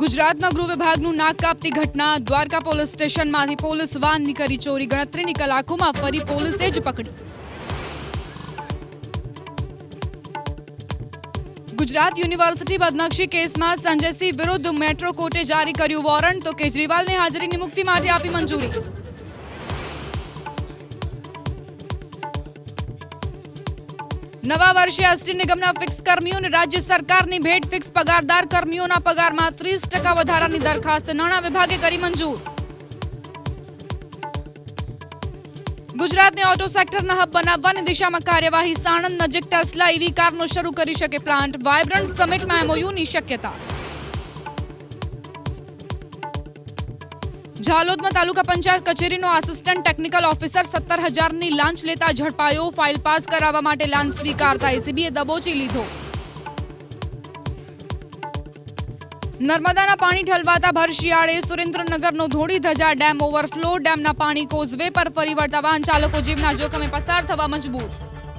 ગુજરાતમાં ગૃહ વિભાગનું નાક કાપતી ઘટના દ્વારકા પોલીસ સ્ટેશનમાંથી પોલીસ વાનની કરી ચોરી. ગણતરીની કલાકોમાં ફરી પોલીસે જ પકડી. ગુજરાત યુનિવર્સિટી બદનક્ષી કેસમાં સંજયસિંહ વિરુદ્ધ મેટ્રો કોર્ટે જારી કર્યું વોરંટ, તો કેજરીવાલને હાજરીની મુક્તિ માટે આપી મંજૂરી. નવા વર્ષે એસટી નિગમના ફિક્સ કર્મીઓ અને રાજ્ય સરકારની ભેટ ફિક્સ પગારદાર કર્મીઓના પગારમાં ત્રીસ ટકા વધારાની દરખાસ્ત. નાણાં વિભાગે કરી મંજૂર. ગુજરાતને ઓટો સેક્ટરના હબ બનાવવાની દિશામાં કાર્યવાહી સાણંદ નજીક ટેસ્લા ઈવી કારનો શરૂ કરી શકે પ્લાન્ટ વાયબ્રન્ટ સમિટમાં એમઓયુની શક્યતા. ઝાલોદમાં તાલુકા પંચાયત કચેરીનો આસિસ્ટન્ટ ટેકનિકલ ઓફિસર સત્તર હજારની લાંચ લેતા ઝડપાયો, ફાઇલ પાસ કરાવવા માટે લાંચ સ્વીકારતા એસીબીએ દબોચી લીધો. નર્મદાના પાણી ઠલવાતા ભર શિયાળે સુરેન્દ્રનગરનો ધોળી ધજા ડેમ ઓવરફ્લો, ડેમના પાણી કોઝવે પર ફરી વળતા વાહન ચાલકો જીવના જોખમે પસાર થવા મજબૂર.